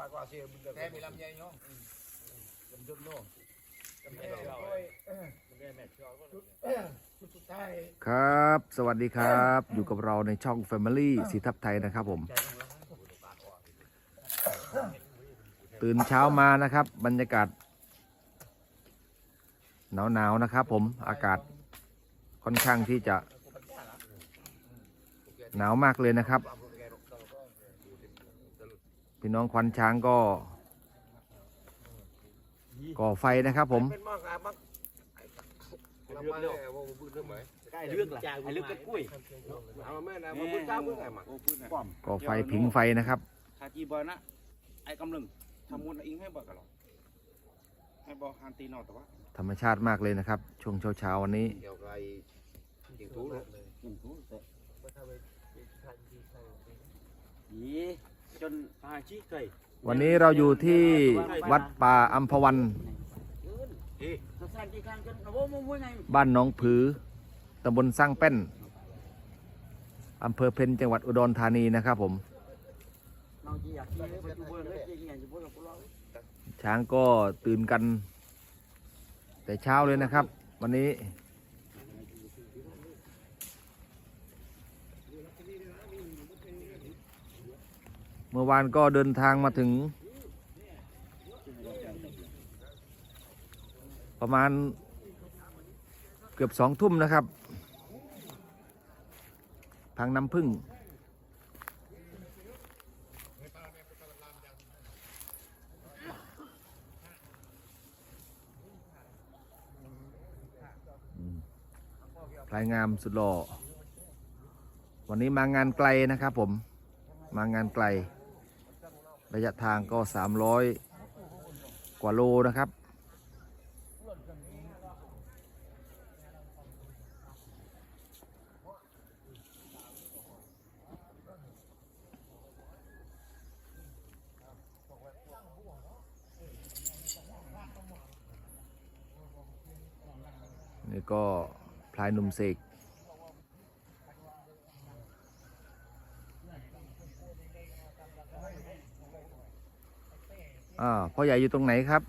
qua qua xe mình แค่มีลำไยเนาะ làm dân nó สุดท้ายครับ สวัสดีครับ อยู่กับเราในช่อง Family สีทับไทยนะครับผม ตื่นเช้ามานะครับ บรรยากาศ หนาวๆนะครับผมอากาศค่อนข้างที่จะ หนาวมากเลยนะครับ พี่น้องควันช้างก็ ก่อไฟนะครับผม bên mang à mang làm mai này vô bưng nước mấy ใกล้เรื่องละไอ้เรื่องเป็นกุ้ย à mà mấy này mà bưng cao bưng này mà โอ้พื้นป้อมก่อไฟผิงไฟนะครับทาจีบอยนะไอ้กำลังทำมุนอิงให้บอกกันหรอให้บอกฮันตีนอแต่ว่าธรรมชาติมากเลยนะครับ ช่วงเช้าๆวันนี้ kiểu này chuyện thú nữa เห็นกูแต่ยี่จนพาชี้เคย วันนี้เราอยู่ที่วัดป่าอัมพวันสถานที่การจนโอ้มึงว่าไงบ้านหนองผือตำบลสร้างแป้นอำเภอเพนจังหวัดอุดรธานีนะครับผมเราจะอยากที่ไปดูเบอร์เลยจริงไงจะพูดกับพวกเราช้างก็ตื่นกัน แต่เช้าเลยนะครับ วันนี้ เมื่อวานก็เดินทางมาถึง ประมาณเกือบสองทุ่มนะครับ พังน้ำพึ่งพลายงามสุดหล่อ วันนี้มางานไกลนะครับผม มางานไกล ระยะทางก็ 300 กว่าโลนะครับ นี่ก็พลายหนุ่มเสก อ่า พ่อใหญ่อยู่ตรงไหนครับ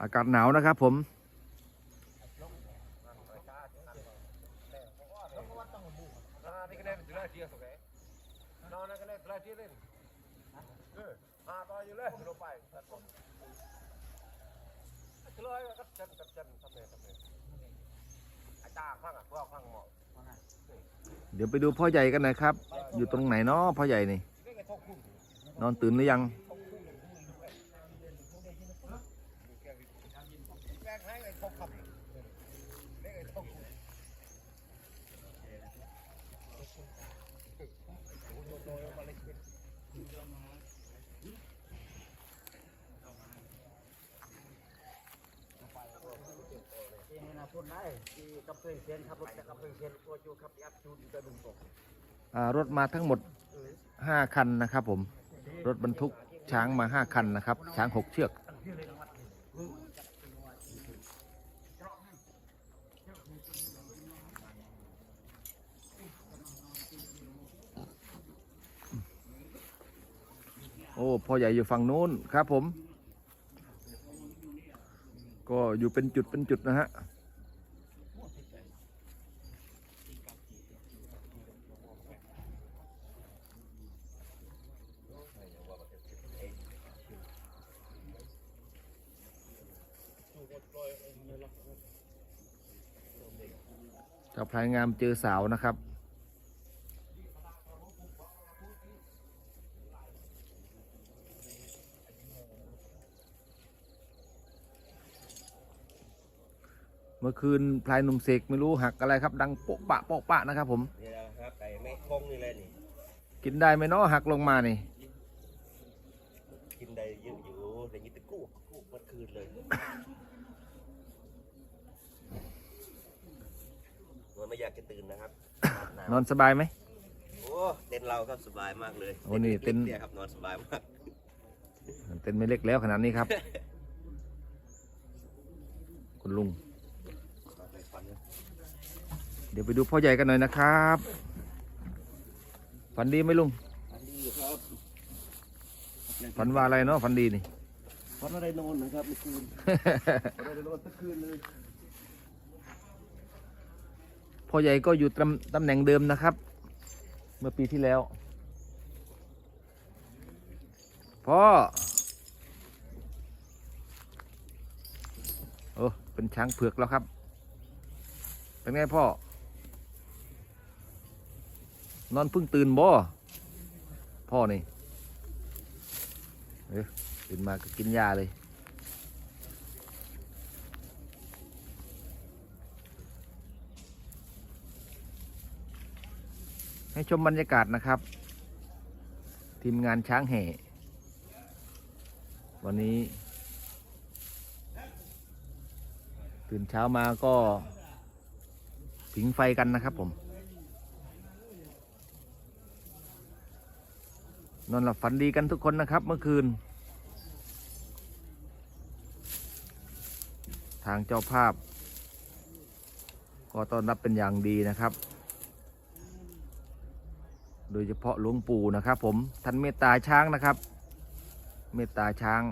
อากาศหนาวนะครับผมนอนนั่นก็ได้ที่เล่นออาต่ออยู่เลยลงไป ลยกับจันกับจันทำเลทำเลอาจารย์ข้างอะพวกข้างหมอเดี๋ยวไปดูพ่อใหญ่กันหนะครับ อยู่ตรงไหนเนาะพ่อใหญ่นี่ นอนตื่นหรือยัง คนได้ที่กับเพื่อนเซียนขับรถจากกับเพื่อนเซียนตัวจูขับยับจูนจะดุมตกอ่ารถมาทั้งหมด 5 คันนะครับผม รถบรรทุกช้างมา 5 คันนะครับ ช้าง 6 เชือก โอ้พ่อใหญ่อยู่ฝั่งนู้นครับผม ก็อยู่เป็นจุดเป็นจุดนะฮะ จ้าพลายงามเจอสาวนะครับ เมื่อคืนพลายหนุ่มเสกไม่รู้หักอะไรครับ ดังโปะปะโปะปะนะครับ ผมนี่นะครับไก่ไม่คงนี่เลยนี่กินได้ไหมเนาะหักลงมานี่ กินได้เยอะอยู่แต่ยี่ตะกู้กู้เมื่อคืนเลยมัน ไม่อยากจะตื่นนะครับหาวนอนสบายไหมโอ้เต็นท์เราก็สบายมากเลยโอ้นี่เต็นท์ล็กๆยครับนอนสบายมากเต็นไม่เล็กแล้วขนาดนี้ครับ คุณลุง เดี๋ยวไปดูพ่อใหญ่กันหน่อยนะครับฝันดีไหมลุงอันนี้ครับฝันว่าอะไรเนาะฝันดีนี่เพราะอะไรนอนนะครับเมื่อคืนอะไรนอนทั้งคืนเลย พ่อใหญ่ก็อยู่ตำตำแหน่งเดิมนะครับ เมื่อปีที่แล้ว พ่อ โอ้ เป็นช้างเผือกแล้วครับ เป็นไงพ่อ นอนเพิ่งตื่นบ่ พ่อนี่เอ้ยตื่นมาก็กินยาเลย ให้ชมบรรยากาศนะครับ ทีมงานช้างแห่วันนี้ ตื่นเช้ามาก็ผิงไฟกันนะครับผม นอนหลับฝันดีกันทุกคนนะครับเมื่อคืน ทางเจ้าภาพ ก็ต้อนรับเป็นอย่างดีนะครับ ยเฉพาะหลวงปู่นะครับ ผมท่านเมตตาช้างนะครับ เมตตาช้าง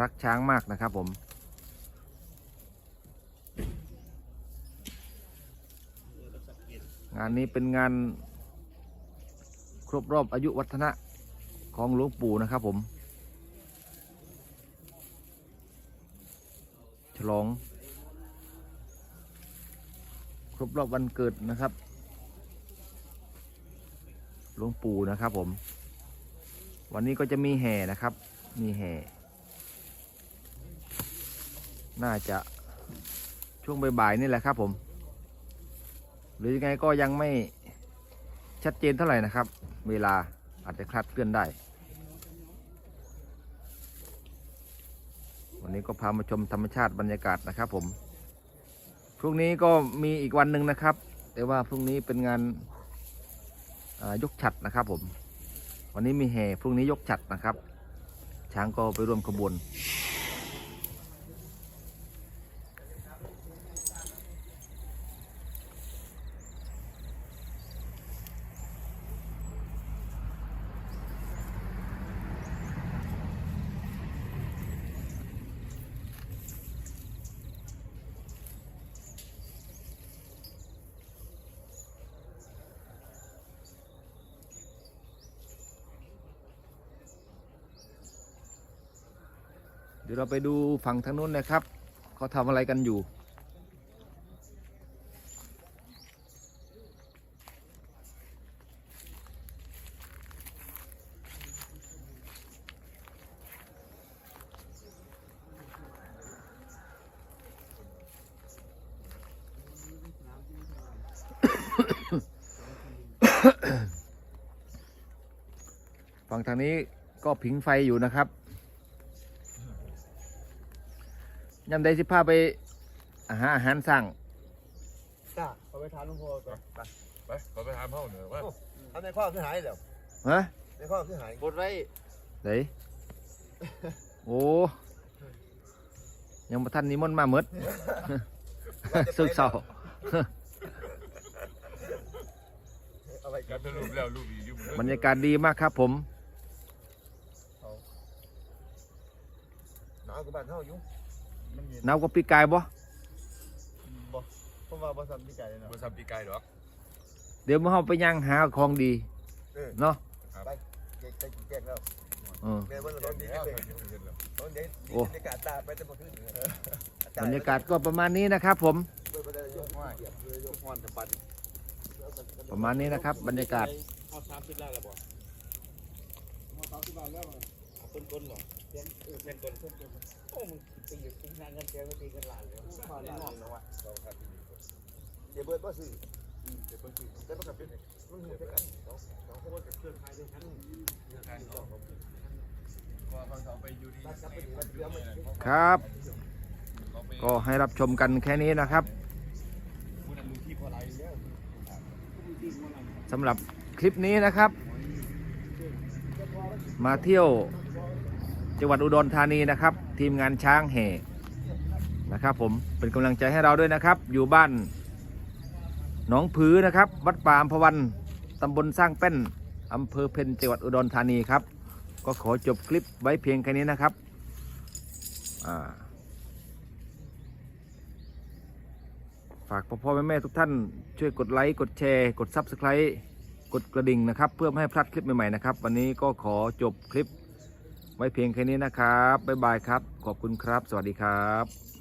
รักช้างมากนะครับผมงานนี้เป็นงานครบรอบอายุวัฒนะของหลวงปู่นะครับผมฉลอง ครบรอบวันเกิดนะครับ หลวงปู่นะครับผม วันนี้ก็จะมีแห่นะครับ มีแห่ น่าจะช่วงบ่ายๆนี่แหละครับผม หรือยังไงก็ยังไม่ชัดเจนเท่าไหร่นะครับ เวลาอาจจะคลาดเคลื่อนได้ วันนี้ก็พามาชมธรรมชาติบรรยากาศนะครับผม พรุ่งนี้ก็มีอีกวันหนึ่งนะครับ แต่ว่าพรุ่งนี้เป็นงาน ยกฉัดนะครับผม วันนี้มีแห่พรุ่งนี้ยกฉัดนะครับ ช้างก็ไปร่วมขบวน ดี๋ยวเราไปดูฝั่งทางนู้นนะครับเขาทำอะไรกันอยู่ ฝั่งทางนี้ก็ผิงไฟอยู่นะครับ ยำใดสิพาไปหาอาหารสั่งจ้าเอาไปทานหลวงพ่อก่อนไปไปขอไปถามเขาหน่อยว่าทำในข้อคือหายเดี๋ยวฮะในข้อคือหายบดไว้ไหนโอ้ยังมาทันนิมนต์มาเมดสุกเศร้าเอาไปการเป็นรูปแล้วรูปอีกอยู่บรรยากาศดีมากครับผมหนาวกับบ้านเฮาอยู่ มันเย็นหนาวกว่าปีกายบ่บ่เพราะว่าบ่ซ้ำที่ไก่เนาะ บริษัทปีกายหรอกเดี๋ยวมาเฮาไปย่างหาของดีเออ เนาะแจกแจกแล้วเออ แม่ว่าเราดีแล้วเลยเห็นเห็นแล้วตอนนี้โอ้ บรรยากาศตาไปแต่บ่ขึ้นบรรยากาศก็ประมาณนี้นะครับ ผมยกห้อยยกห้อนตะบันประมาณนี้นะครับ บรรยากาศเอาสามสิบล้านแล้วบ่สามสิบบาทแล้วเอาต้นก้นบ่เส้นเออเส้นก้นเส้นก้น โอ้มึงตีอยู่ตีงานกันเจอก็ตีกันหลานเลยมาแน่แน่นนออนนนะวะเดี๋ยวเบิดบ่ซื้อเดี๋ยวเบิดซื้อแต่มันก็เป็นมันหูจักกันสองสองคนกับเครื่องไทยด้วยกันเขาไปอยู่ดีตัดกลับไปดีมันเกลือมันครับเขาไปก็ให้รับชมกันแค่นี้นะครับสำหรับคลิปนี้นะครับ มาเที่ยว จังหวัดอุดรธานีนะครับ ทีมงานช้างแห่นะครับ ผมเป็นกำลังใจให้เราด้วยนะครับ อยู่บ้านหนองผือนะครับ วัดป่าอำพวันตำบลสร้างแป้นอำเภอเพนจังหวัดอุดรธานีครับ ก็ขอจบคลิปไว้เพียงแค่นี้นะครับฝากพ่อพ่อแม่แม่ทุกท่านช่วยกดไลค์กดแชร์ กด Subscribe กดกระดิ่งนะครับ เพื่อไม่ให้พลาดคลิปใหม่ ๆ นะครับ วันนี้ก็ขอจบคลิป ไว้เพียงแค่นี้นะครับ บ๊ายบายครับ ขอบคุณครับ สวัสดีครับ